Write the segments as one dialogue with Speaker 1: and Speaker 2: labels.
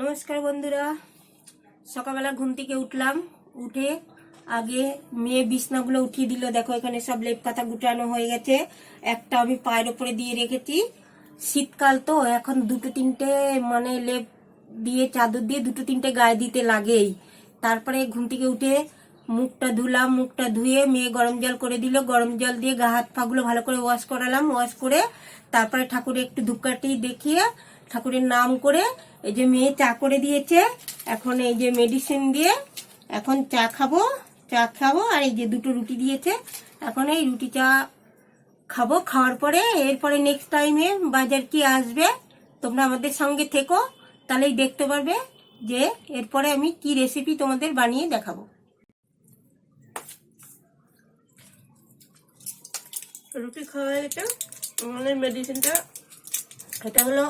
Speaker 1: নমস্কার বন্ধুরা। সকালবেলা ঘুম থেকে উঠলাম, উঠে আগে মেয়ে বিছনাগুলো উঠিয়ে দিল। দেখো, এখানে সব লেপ কাতা গুটানো হয়ে গেছে। একটা আমি পায়ের ওপরে দিয়ে রেখেছি। শীতকাল তো, এখন দুটো তিনটে মানে লেপ দিয়ে, চাদর দিয়ে দুটো তিনটে গায়ে দিতে লাগেই। তারপরে ঘুম থেকে উঠে মুখটা ধুলাম, মুখটা ধুয়ে মেয়ে গরম জল করে দিল। গরম জল দিয়ে গা হাত পাগুলো ভালো করে ওয়াশ করালাম ওয়াশ করে তারপরে ঠাকুরে একটু ধূপকাঠি দেখিয়ে ঠাকুরের নাম করে এই যে মেয়ে চা করে দিয়েছে, এখন এই যে মেডিসিন দিয়ে এখন চা খাব চা খাব আর এই যে দুটো রুটি দিয়েছে। এখন এই রুটি চা খাব, খাওয়ার পরে এরপরে নেক্সট টাইমে বাজার কি আসবে, তোমরা আমাদের সঙ্গে থেকো, তাহলেই দেখতে পারবে যে এরপরে আমি কি রেসিপি তোমাদের বানিয়ে দেখাবো। রুটি খাওয়া গেছে মানে মেডিসিনটা এটা হলো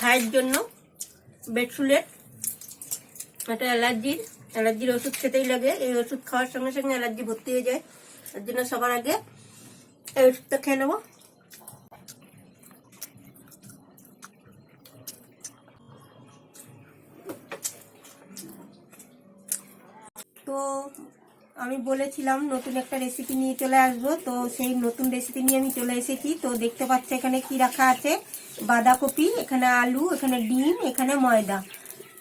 Speaker 1: ঘায়ের জন্য বেডসুলেট এটা অ্যালার্জির অ্যালার্জির ওষুধ খেতেই লাগে। এই ওষুধ খাওয়ার সঙ্গে সঙ্গে অ্যালার্জি ভর্তি হয়ে যায়। তার জন্য সবার আগে এই ওষুধটা খেয়ে নেব। তো আমি বলেছিলাম নতুন একটা রেসিপি নিয়ে চলে আসব। তো সেই নতুন রেসিপি নিয়ে আমি চলে এসেছি। তো দেখতে পাচ্ছ এখানে কি রাখা আছে? বাঁধাকপি, এখানে আলু, এখানে ডিম, এখানে ময়দা।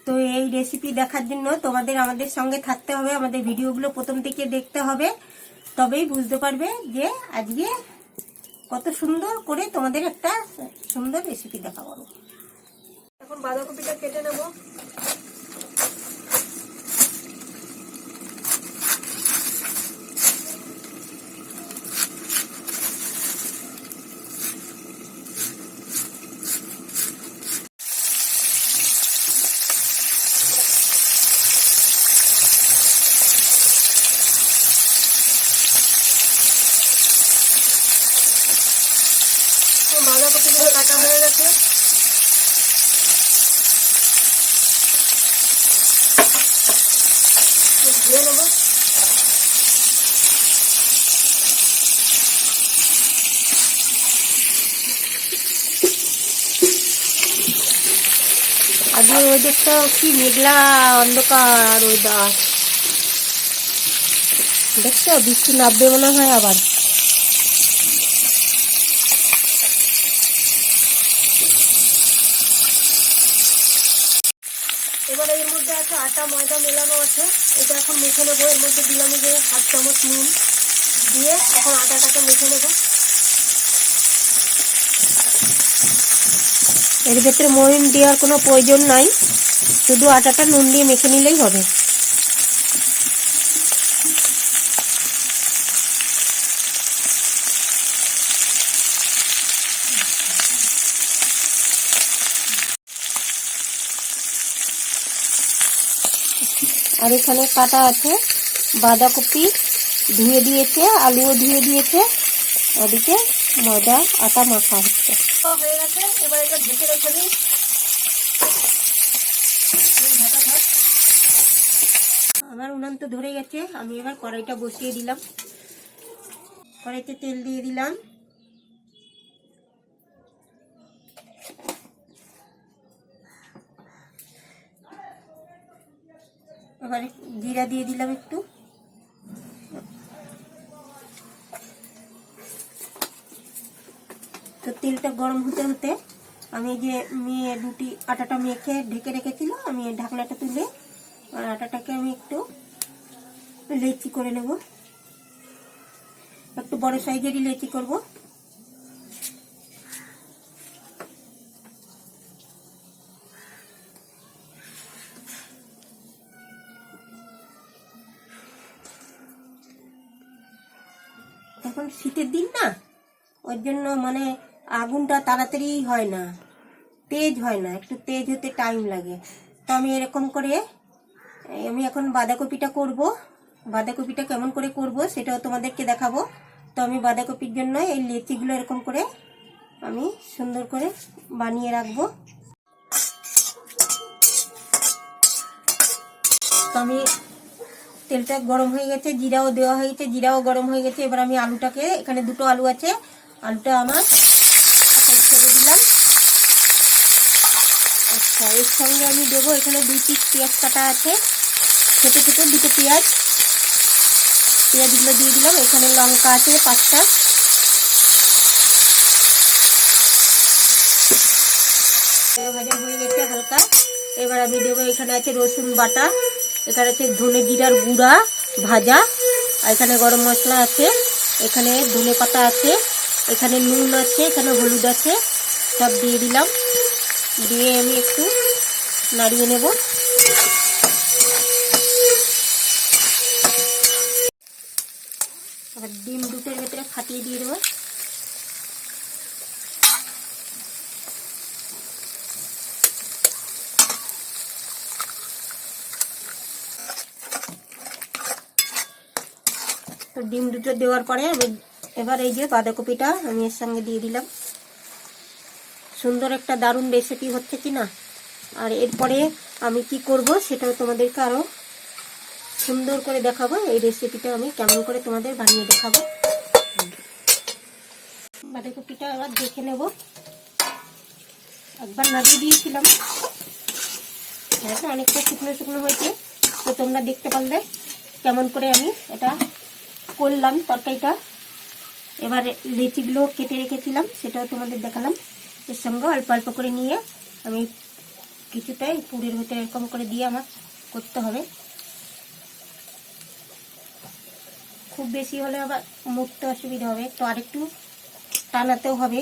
Speaker 1: তো এই রেসিপি দেখার জন্য তোমাদের আমাদের সঙ্গে থাকতে হবে। আমাদের ভিডিওগুলো প্রথম থেকে দেখতে হবে। তবেই বুঝতে পারবে যে আজকে কত সুন্দর করে তোমাদের একটা সুন্দর রেসিপি দেখা দেখাবো এখন বাঁধাকপিটা কেটে নেব। বাঁধাকপিগুলো কাটা হয়ে গেছে। ধুয়ে নেব। কি মেঘলা অন্ধকার ওয়েদার দেখছ? বৃষ্টি নামবে মনে হয় আবার এবার এর মধ্যে আছে আটা ময়দা মেলানো আছে এটা এখন মেখে নেব, এর মধ্যে দিলাম যে হাফ চামচ নুন দিয়ে এখন আটাটাকে মেখে নেব। এর ভেতরে মহিন দেওয়ার কোনো প্রয়োজন নাই, শুধু আটাটা নুন দিয়ে মেখে নিলেই হবে। আর এখানে কাটা আছে বাঁধাকপি, ধুয়ে দিয়েছে, আলুও ধুয়ে দিয়েছে। ওদিকে ময়দা, আটা মাখা হচ্ছে। হয়ে গেছে, এবার এটা আমার উনান তো ধরে গেছে, আমি এবার কড়াইটা বসিয়ে দিলাম। কড়াইতে তেল দিয়ে দিলাম। এবার জিরা দিয়ে দিলাম একটু। তো তেলটা গরম হতে হতে আমি যে মেয়ে রুটি আটাটা মেখে ঢেকে রেখেছিল, আমি ঢাকনাটা তুলে আর আটাটাকে আমি একটু লেচি করে নেব। একটু বড় সাইজেরই লেচি করব। জন্য মানে আগুনটা তাড়াতাড়ি হয় না, তেজ হয় না, একটু তেজ হতে টাইম লাগে। তো আমি এরকম করে, আমি এখন বাঁধাকপিটা করব। বাঁধাকপিটা কেমন করে করব সেটাও তোমাদেরকে দেখাবো। তো আমি বাঁধাকপির জন্য এই লেচিগুলো এরকম করে আমি সুন্দর করে বানিয়ে রাখব। তো আমি তেলটা গরম হয়ে গেছে, জিরাও দেওয়া হয়েছে, জিরাও গরম হয়ে গেছে। এবার আমি আলুটাকে, এখানে দুটো আলু আছে আলুটা আমার এখন ছেড়ে দিলাম। আচ্ছা এর সঙ্গে আমি দেবো এখানে দুই পিস পেঁয়াজ কাটা আছে। ছোটো ছোটো দুটো পেঁয়াজ। পেঁয়াজগুলো দিয়ে দিলাম। এখানে লঙ্কা আছে পাঁচটা। ভাজা হয়ে গেছে হালকা। এবার আমি দেবো এখানে আছে রসুন বাটা। এখানে আছে ধনে জিরার গুঁড়া ভাজা। আর এখানে গরম মশলা আছে। এখানে ধনে পাতা আছে। এখানে নুন আছে, এখানে হলুদ আছে, সব দিয়ে দিলাম। দিয়ে আমি একটু নাড়িয়ে নেব। এবার ডিম দুটোর ভেতরে ফাটিয়ে দিয়ে দেবো। ডিম দুটো দেওয়ার পরে এবার এই যে বাঁধাকপিটা আমি এর সঙ্গে দিয়ে দিলাম। সুন্দর একটা দারুণ রেসিপি হচ্ছে কি না? আর এরপরে আমি কি করব সেটাও তোমাদেরকে আরও সুন্দর করে দেখাবো। এই রেসিপিটা আমি কেমন করে তোমাদের বানিয়ে দেখাবো। বাঁধাকপিটা এবার দেখে নেব। একবার নাড়িয়ে দিয়েছিলাম। হ্যাঁ অনেকটা শুকনো শুকনো হয়েছে। তো তোমরা দেখতে পারলে কেমন করে আমি এটা করলাম তরকারিটা। এবার লিচিগুলো কেটে রেখেছিলাম, সেটাও তোমাদের দেখালাম। এর সঙ্গে অল্প অল্প করে নিয়ে আমি কিছুটাই পুরের ভিতরে এরকম করে দিয়ে আমার করতে হবে। খুব বেশি হলে আবার মুড়তে অসুবিধা হবে। তো আরেকটু টানাতেও হবে।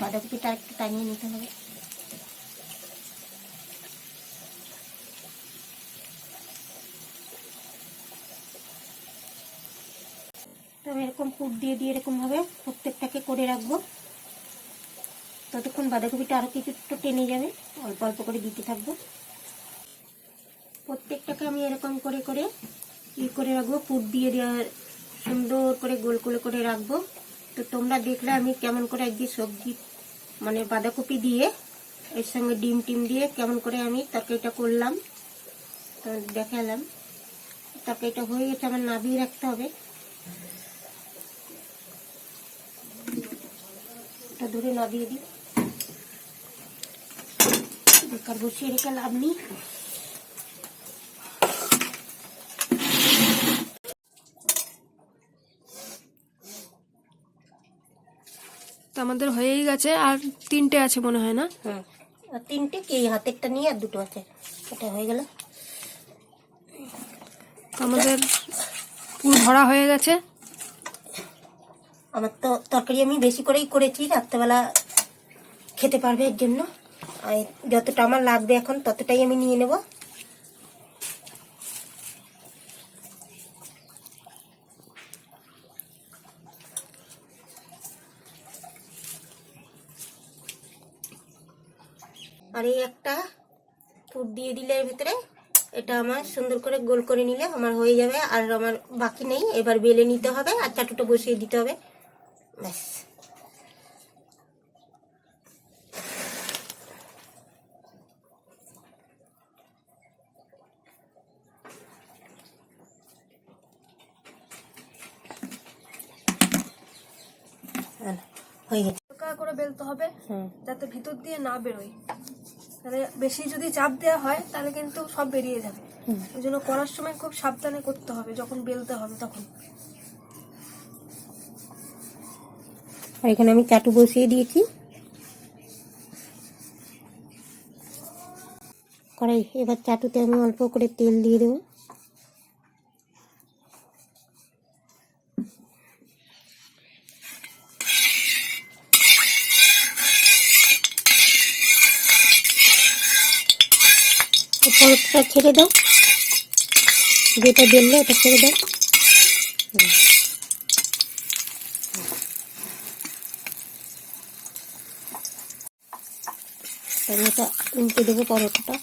Speaker 1: বাঁধাকপিটা একটু টানিয়ে নিতে হবে। এরকম পুর দিয়ে দিয়ে এরকমভাবে প্রত্যেকটাকে করে রাখব। ততক্ষণ বাঁধাকপিটা আরও কিছু একটু টেনে যাবে, অল্প অল্প করে দিতে থাকব। প্রত্যেকটাকে আমি এরকম করে করে ই করে রাখব, পুর দিয়ে দেওয়ার, সুন্দর করে গোল গোল করে রাখব। তো তোমরা দেখলে আমি কেমন করে একদিন সবজি মানে বাঁধাকপি দিয়ে, এর সঙ্গে ডিম টিম দিয়ে কেমন করে আমি তরকারিটা করলাম, তো দেখালাম। তরকারিটা হয়ে গেছে, আমার নাবিয়ে রাখতে হবে। এটা ধরে নাবিয়ে দিই। বেকার বসিয়ে রেখে লাভ নেই।
Speaker 2: তো আমাদের হয়েই গেছে আর তিনটে আছে মনে হয় না?
Speaker 1: হুম আর তিনটে কি হাতেরটা নিয়ে আর দুটো আছে? এটা হয়ে গেল।
Speaker 2: আমাদের পুরো ভরা হয়ে গেছে।
Speaker 1: আমার তো তরকারি আমি বেশি করেই করেছি, রাত্রেবেলা খেতে পারবে এর জন্য। যতটা আমার লাগবে এখন ততটাই আমি নিয়ে নেব। আর এই একটা ফুট দিয়ে দিলে এর ভিতরে, এটা আমার সুন্দর করে গোল করে নিলে আমার হয়ে যাবে, আর আমার বাকি নেই, এবার বেলে নিতে হবে আর চাটুটা বসিয়ে দিতে হবে। ব্যাস হ্যাঁ, গেছে
Speaker 2: করে বেলতে হবে
Speaker 1: হুম।
Speaker 2: যাতে ভিতর দিয়ে না বেরোয়। তাহলে বেশি যদি চাপ দেওয়া হয় তাহলে কিন্তু সব বেরিয়ে যাবে। ওই জন্য করার সময় খুব সাবধানে করতে হবে যখন বেলতে হবে তখন।
Speaker 1: আর এখানে আমি চাটু বসিয়ে দিয়েছি। কড়াই, এবার চাটুতে আমি অল্প করে তেল দিয়ে দেবো। ছেড়ে দাও। যেটা বেললে ওটা ছেড়ে দাও। আমি এটা উল্টে দেবো পরোটাটা।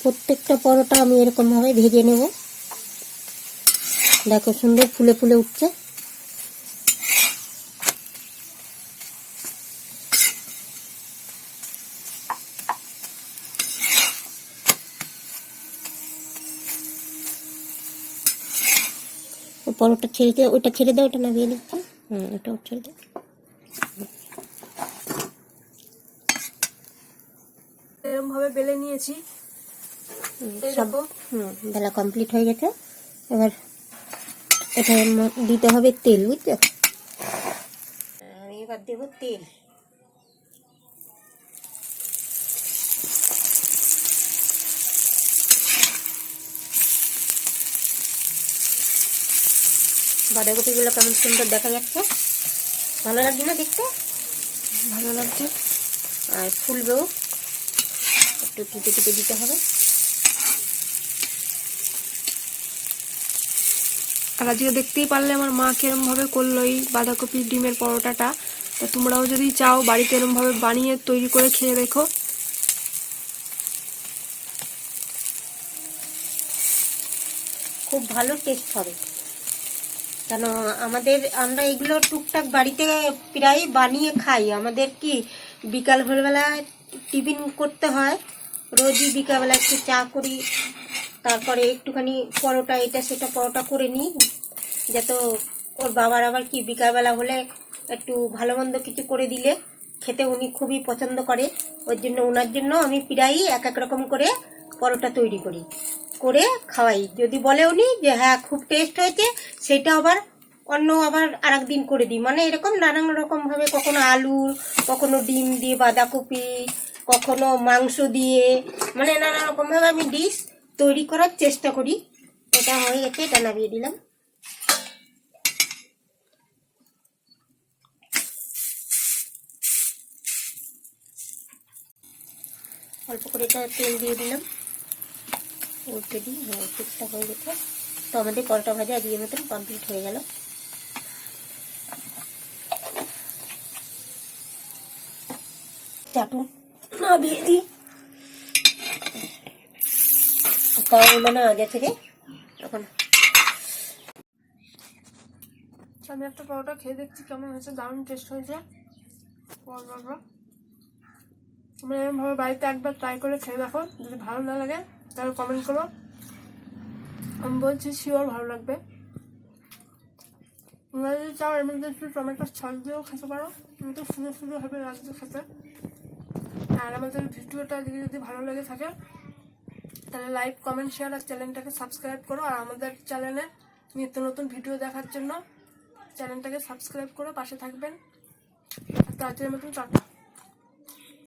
Speaker 1: প্রত্যেকটা পরোটা আমি এরকম ভাবে ভেজে নেব। দেখো সুন্দর ফুলে ফুলে উঠছে। পরোটা ছেড়ে দিয়ে ওটা ছেড়ে দাও ওটা নামিয়ে নিচ্ছি। হুম ওটা ছেড়ে দাও
Speaker 2: এরমভাবে বেলে নিয়েছি।
Speaker 1: সব হুম বেলা কমপ্লিট হয়ে গেছে। এবার এটা দিতে হবে তেল বুঝছ আমি এবার দেবো তেল। বাঁধাকপিগুলো কেমন সুন্দর দেখা যাচ্ছে। ভালো লাগছে না দেখতে?
Speaker 2: ভালো লাগছে।
Speaker 1: আর ফুলবেও একটু টিপে টিপে দিতে হবে।
Speaker 2: আর আজকে দেখতেই পারলে আমার মা কিরম ভাবে করল এই বাঁধাকপি ডিমের পরোটাটা। তা তোমরাও যদি চাও বাড়িতে এরম ভাবে বানিয়ে তৈরি করে খেয়ে দেখো।
Speaker 1: খুব ভালো টেস্ট হবে। কেন, আমাদের, আমরা এগুলো টুকটাক বাড়িতে প্রায় বানিয়ে খাই। আমাদের কি বিকাল ভোরবেলা টিফিন করতে হয়, রোজই বিকালবেলা একটু চা করি, তারপরে একটুখানি পরোটা, এটা সেটা পরোটা করে নিই, যাতে ওর বাবার আবার কি বিকালবেলা হলে একটু ভালো মন্দ কিছু করে দিলে, খেতে উনি খুবই পছন্দ করে। ওর জন্য, ওনার জন্য আমি প্রায়ই এক এক রকম করে পরোটা তৈরি করি। করে খাওয়াই। যদি বলে উনি যে হ্যাঁ খুব টেস্ট হয়েছে, সেটা আবার অন্য আবার আর দিন করে দিই। মানে এরকম নানান রকমভাবে কখনো আলু, কখনো ডিম দিয়ে বাঁধাকপি, কখনো মাংস দিয়ে মানে নানা রকম ভাবে আমি ডিশ তৈরি করার চেষ্টা করি। এটা হয়ে গেছে, এটা নামিয়ে দিলাম। অল্প করে এটা তেল দিয়ে দিলাম। উল্টে দিই হ্যাঁ ঠিকঠাক হয়ে গেছে। তো আমাদের পরোটা ভাজা আজকের মতন কমপ্লিট হয়ে গেল। চাটুন না দিয়ে দিই তাওগুলো না আগে থেকে। তখন
Speaker 2: আমি একটা পরোটা খেয়ে দেখছি কেমন হয়েছে, দারুণ টেস্ট হয়েছে। তোমরা এরকমভাবে বাড়িতে একবার ট্রাই করে খেয়ে দেখো, যদি ভালো না লাগে। তাহলে কমেন্ট করো। আমি বলছি শিওর ভালো লাগবে। তোমরা যদি চাও এর মধ্যে একটু টমেটো সস দিয়েও খেতে পারো। কিন্তু সুন্দর সুন্দর হবে লাগছে খেতে আর আমাদের ভিডিওটা যদি যদি ভালো লেগে থাকে, তাহলে লাইক কমেন্ট শেয়ার আর চ্যানেলটাকে সাবস্ক্রাইব করো। আর আমাদের চ্যানেলে নিত্য নতুন ভিডিও দেখার জন্য চ্যানেলটাকে সাবস্ক্রাইব করে পাশে থাকবেন। তো আজকের মতন টাটা।